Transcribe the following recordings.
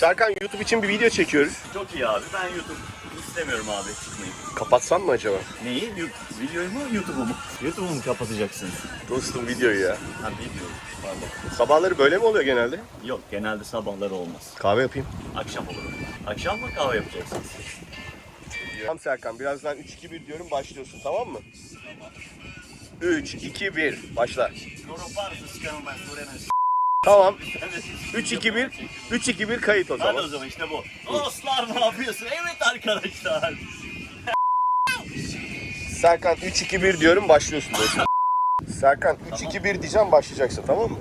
Serkan YouTube için bir video çekiyoruz. Çok iyi abi. Ben YouTube istemiyorum abi çıkmayı. Kapatsam mı acaba? Neyi? YouTube- Videoyu mu, YouTube'u mu? YouTube'u mu kapatacaksınız? Dostum videoyu ya. Ha video. Pardon. Sabahları böyle mi oluyor genelde? Yok genelde sabahları olmaz. Kahve yapayım. Akşam olur. Akşam mı kahve yapacaksınız? Tamam Serkan birazdan 3-2-1 diyorum başlıyorsun tamam mı? 3, 2, 1 başla. Sure'nin Tamam. 3, 2, 1. 3, 2, 1 kayıt o Hadi o zaman. zaman işte bu. Dostlar ne yapıyorsun? Evet arkadaşlar. Serkan 3, 2, 1 diyorum başlıyorsun dostum. Serkan 3, 2, 1 diyeceğim başlayacaksın tamam mı?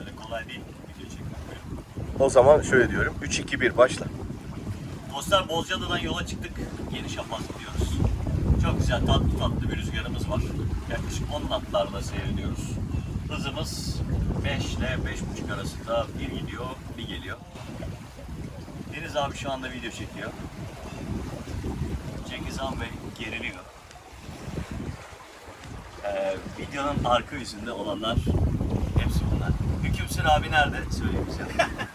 Öyle kolay değil video çekmek. O zaman şöyle diyorum. 3, 2, 1 başla. Dostlar Bozcaada'dan yola çıktık. Yeni Şafak gidiyoruz. Çok güzel tatlı tatlı bir rüzgarımız var. Yaklaşık 10 knotlarla seyrediyoruz. Hızımız 5 ile 5.5 arasında bir gidiyor, bir geliyor. Deniz abi şu anda video çekiyor. Cengiz Han Bey geriliyor. Ee, videonun arka yüzünde olanlar hepsi bunlar. Hükümsür abi nerede? Söyleyeyim size.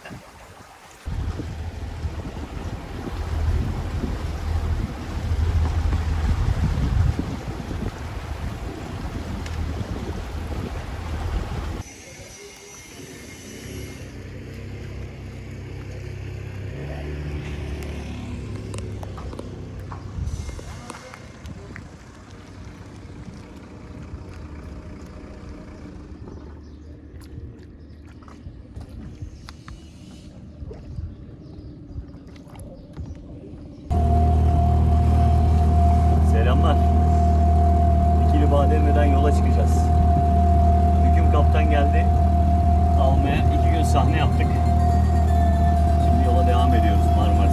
İkili Bademe'den yola çıkacağız. Hüküm kaptan geldi. Almaya iki gün sahne yaptık. Şimdi yola devam ediyoruz Marmaris'e.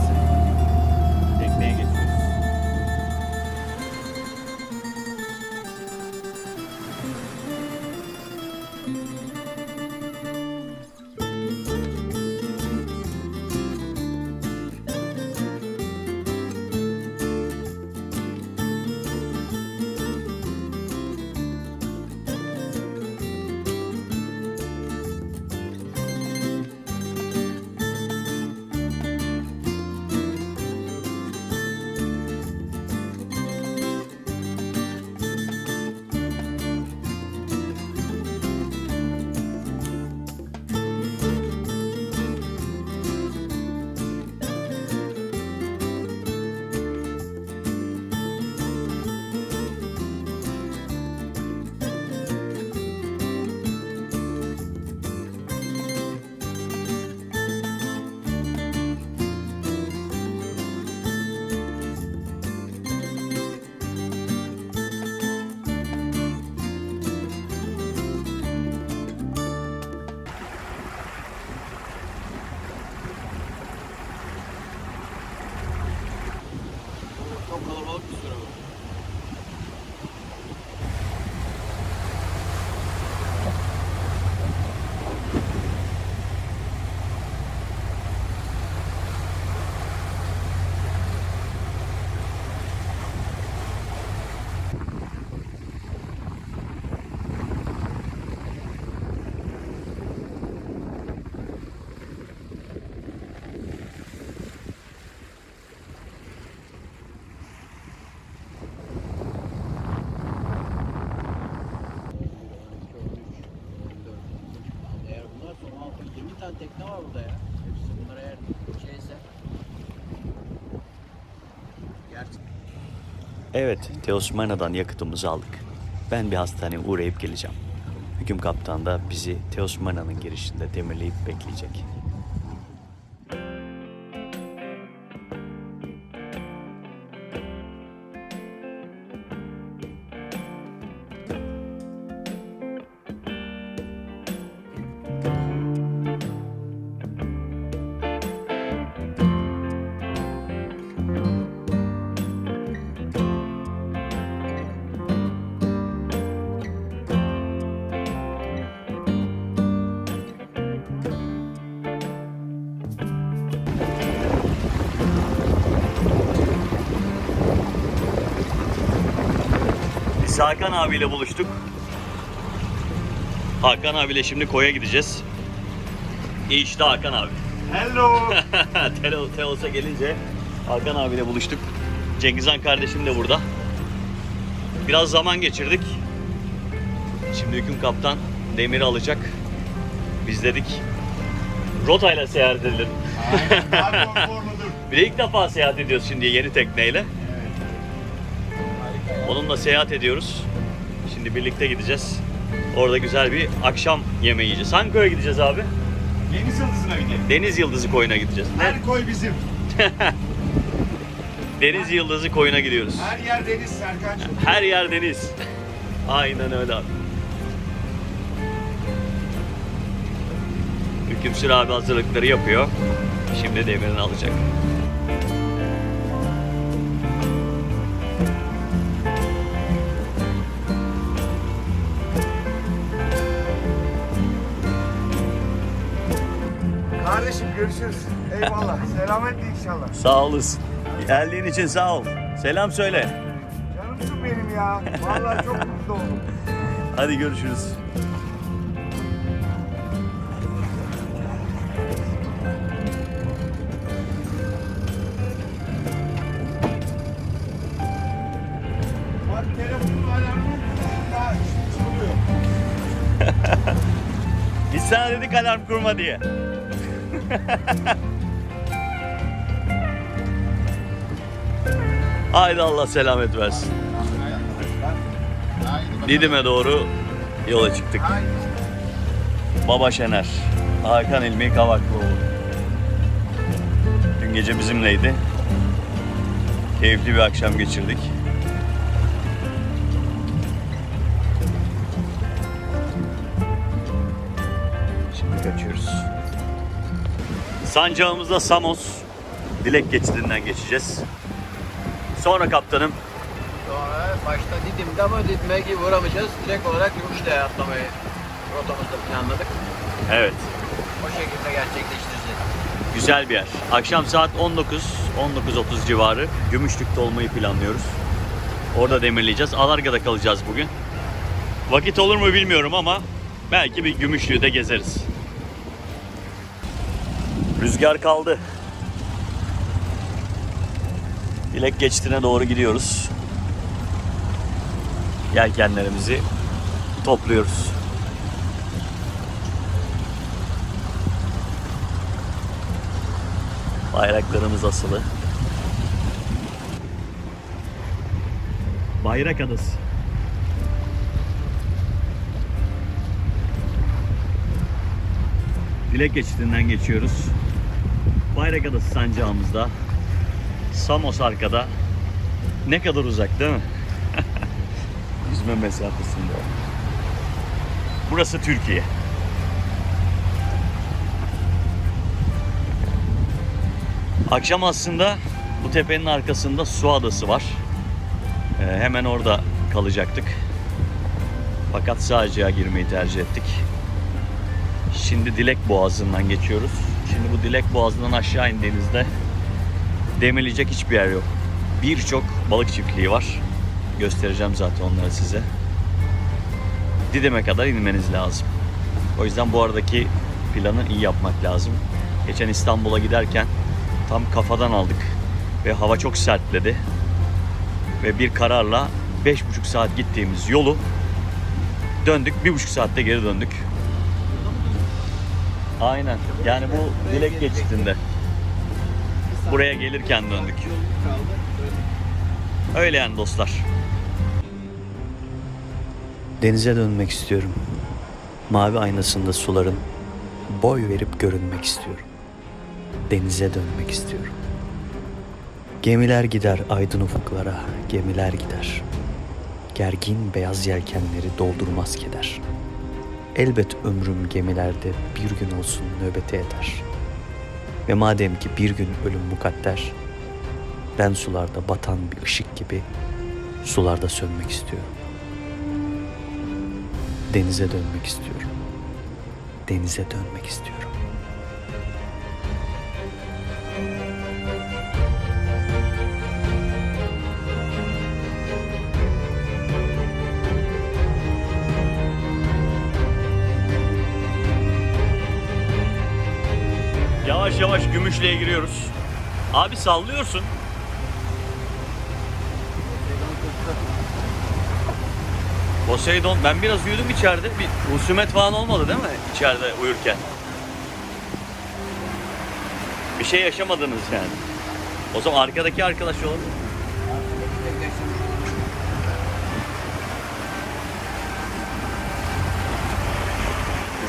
Evet, Teosmana'dan yakıtımızı aldık. Ben bir hastaneye uğrayıp geleceğim. Hüküm kaptan da bizi Teosmana'nın girişinde demirleyip bekleyecek. Hakan abiyle buluştuk. Hakan abiyle şimdi koya gideceğiz. İşte Hakan abi. Hello. Teo- Teos'a gelince Hakan abiyle buluştuk. Cengizhan kardeşim de burada. Biraz zaman geçirdik. Şimdi hüküm kaptan demiri alacak. Biz dedik rotayla seyahat edelim. Aynen. Bir de ilk defa seyahat ediyoruz şimdi yeni tekneyle. Onunla seyahat ediyoruz. Şimdi birlikte gideceğiz. Orada güzel bir akşam yemeği yiyeceğiz. Hangi koya gideceğiz abi? Deniz yıldızına gidelim. Deniz Yıldızı koyuna gideceğiz. Her koy bizim. Deniz Yıldızı koyuna gidiyoruz. Her yer deniz Serkan'cığım. Her yer deniz. Aynen öyle abi. Hükümsür abi hazırlıkları yapıyor. Şimdi demirini alacak. Görüşürüz. Eyvallah. Selametle inşallah. Sağ olasın. Geldiğin için sağ ol. Selam söyle. Canımsın benim ya. Vallahi çok mutlu oldum. Hadi görüşürüz. Bak telefonun alarmı daha şimdi çalıyor. Biz sana dedik alarm kurma diye. Haydi Allah selamet versin. Didim'e doğru yola çıktık. Baba Şener, Hakan İlmi Kavaklıoğlu. Dün gece bizimleydi. Keyifli bir akşam geçirdik. Sancağımızda Samos, Dilek geçidinden geçeceğiz. Sonra kaptanım Sonra başta Didim'de ama Didim'e gibi uğramayacağız. Direkt olarak Gümüşdere'ye atlamayı rotamızda planladık. Evet, O şekilde gerçekleştireceğiz. güzel bir yer. Akşam saat 19, 19.30 civarı Gümüşlük'te olmayı planlıyoruz. Orada demirleyeceğiz. Alarga'da kalacağız bugün. Vakit olur mu bilmiyorum ama belki bir Gümüşlük'ü de gezeriz. Rüzgar kaldı. Dilek geçtiğine doğru gidiyoruz. Yelkenlerimizi topluyoruz. Bayraklarımız asılı. Bayrak Adası. Dilek geçitinden geçiyoruz. Bayrak Adası sancağımızda. Samos arkada. Ne kadar uzak değil mi? Yüzme mesafesinde. Burası Türkiye. Akşam aslında bu tepenin arkasında Su Adası var. Ee, hemen orada kalacaktık. Fakat Sağcı'ya girmeyi tercih ettik. Şimdi Dilek Boğazı'ndan geçiyoruz. Şimdi bu Dilek Boğazı'ndan aşağı indiğinizde demirleyecek hiçbir yer yok. Birçok balık çiftliği var. Göstereceğim zaten onları size. Didim'e kadar inmeniz lazım. O yüzden bu aradaki planı iyi yapmak lazım. Geçen İstanbul'a giderken tam kafadan aldık ve hava çok sertledi. Ve bir kararla 5,5 saat gittiğimiz yolu döndük. 1,5 saatte geri döndük. Aynen. Yani bu dilek geçitinde. Buraya gelirken döndük. Öyle yani dostlar. Denize dönmek istiyorum. Mavi aynasında suların boy verip görünmek istiyorum. Denize dönmek istiyorum. Gemiler gider aydın ufuklara, gemiler gider. Gergin beyaz yelkenleri doldurmaz keder. Elbet ömrüm gemilerde bir gün olsun nöbete eder. Ve madem ki bir gün ölüm mukadder, ben sularda batan bir ışık gibi sularda sönmek istiyorum. Denize dönmek istiyorum. Denize dönmek istiyorum. Yavaş yavaş Gümüşlü'ye giriyoruz. Abi sallıyorsun. Poseidon ben biraz uyudum içeride. Bir husumet falan olmadı değil mi içeride uyurken? Bir şey yaşamadınız yani. O zaman arkadaki arkadaş olabilir.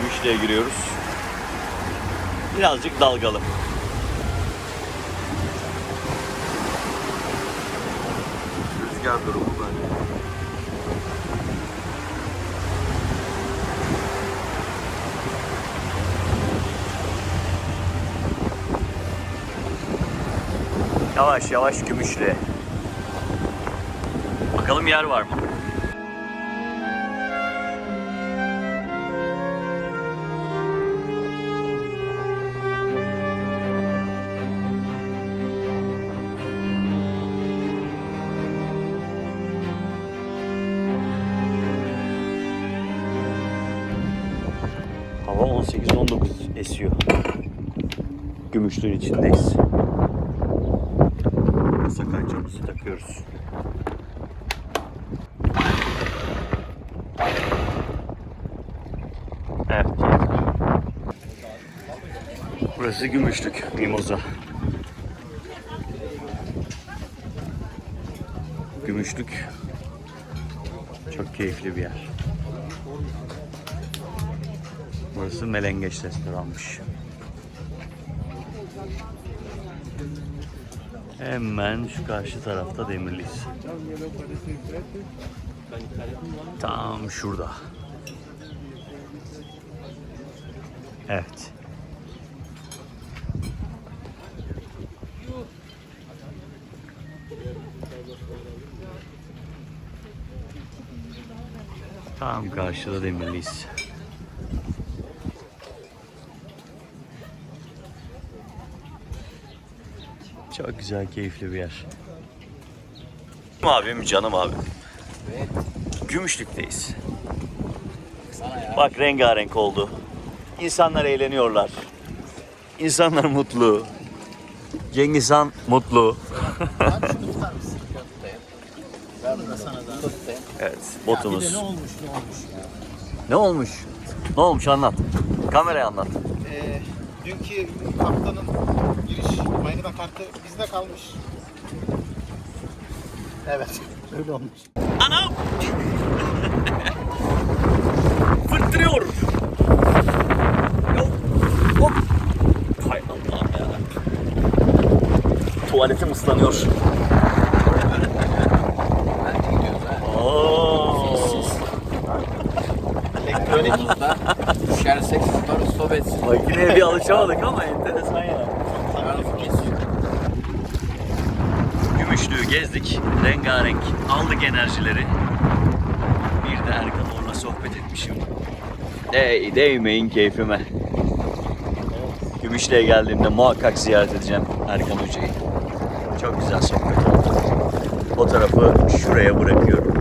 Gümüşlü'ye giriyoruz. Birazcık dalgalı. Rüzgar durumu böyle. Yavaş yavaş Gümüşlü. Bakalım yer var mı? Gümüşlüğün içindeyiz. Sakancamızı takıyoruz. Evet. Burası Gümüşlük, Mimoza. Gümüşlük çok keyifli bir yer. Burası Melengeç restoranmış. Hemen şu karşı tarafta Demirliyiz. Tam şurada. Evet. Tam karşıda Demirliyiz. Çok güzel, keyifli bir yer. Abim, canım abim. Gümüşlük'teyiz. Bak rengarenk oldu. İnsanlar eğleniyorlar. İnsanlar mutlu. Cengiz Han mutlu. evet, botumuz. ne olmuş ne olmuş ya. Ne olmuş? Ne olmuş anlat. Kameraya anlat. Ee, dünkü kaptanın giriş mayına kartı bizde kalmış. Evet. Öyle olmuş. Anam! Fırtırıyor. Yok. Hop. Hay Allah'ım ya. Tuvaletim ıslanıyor. Oo. Elektronikta düşersek etsin. Makineye bir alışamadık ama enteresan ya. Gümüşlüğü gezdik. Rengarenk. Aldık enerjileri. Bir de Erkan Or'la sohbet etmişim. Ey değmeyin keyfime. Gümüşlüğe geldiğimde muhakkak ziyaret edeceğim Erkan Hoca'yı. Çok güzel sohbet oldu. O tarafı şuraya bırakıyorum.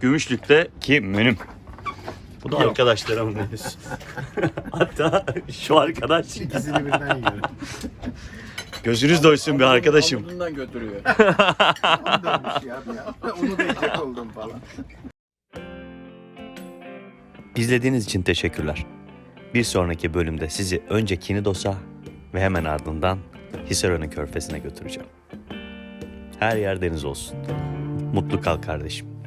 Gümüşlük'te ki menüm. Bu da arkadaşlarımın menüsü. Hatta şu arkadaş. İkisini birden yiyorum. Gözünüz doysun bir arkadaşım. Bundan götürüyor. Onu dönmüş ya. Onu da yiyecek oldum falan. İzlediğiniz için teşekkürler. Bir sonraki bölümde sizi önce Kinidos'a ve hemen ardından Hisarönü Körfezi'ne götüreceğim. Her yer deniz olsun. Mutlu kal kardeşim.